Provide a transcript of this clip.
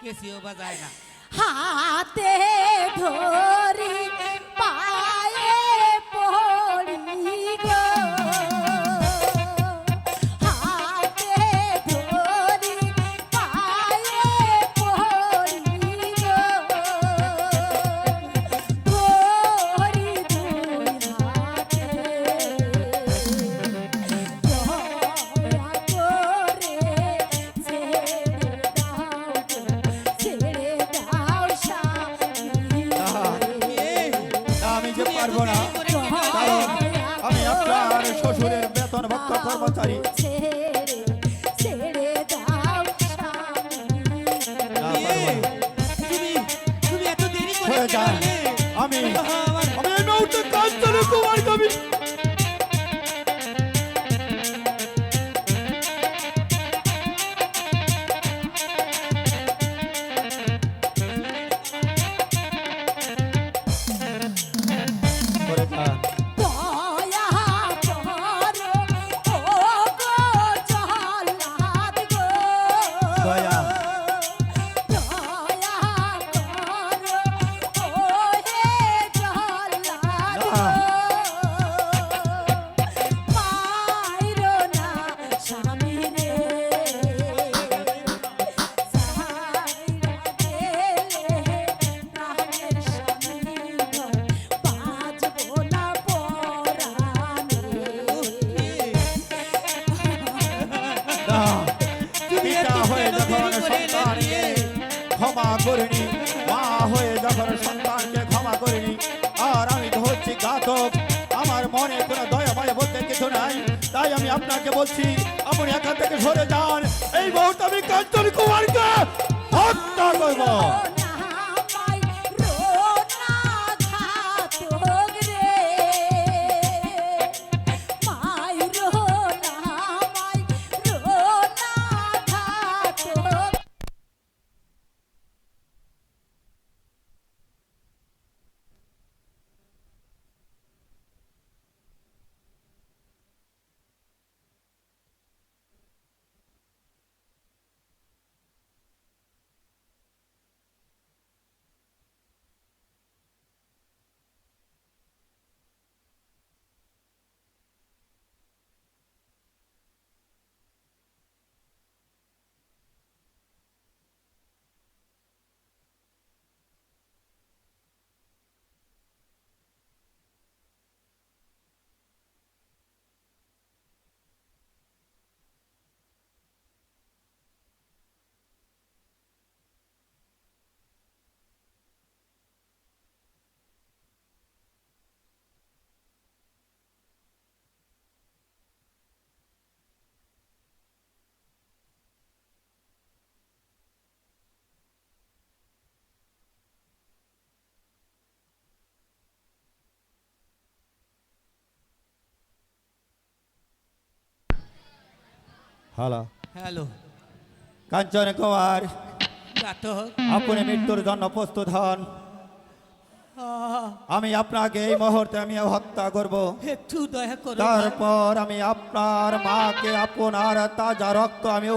Casio বাজায় না হাতে ধরি পারব না। কারণ আমি আপনার শ্বশুরের বেতন ভক্ত কর্মচারী। হয়ে ছেড়ে uh, তুমি হয়ে যখন সন্তানকে ক্ষমা করিনি, মা হয়ে যখন সন্তানকে ক্ষমা করিনি, আর আমি তো হচ্ছি ঘাতক, আমার মনে কোনো দয়া মায়া বলতে কিছু নাই। তাই আমি আপনাকে বলছি, আপনি এখান থেকে সরে যান। এই মুহূর্তে আমি কাঞ্চন কুমারকে হত্যা করব। হ্যালো হ্যালো কাঞ্চন কুমার আপনি মৃত্যুর জন্য প্রস্তুত হন। আমি আপনাকে এই মুহূর্তে আমি হত্যা করব। একটু দয়া করো তারপর আমি আপনার মাকে আপনার তাজা রক্ত আমি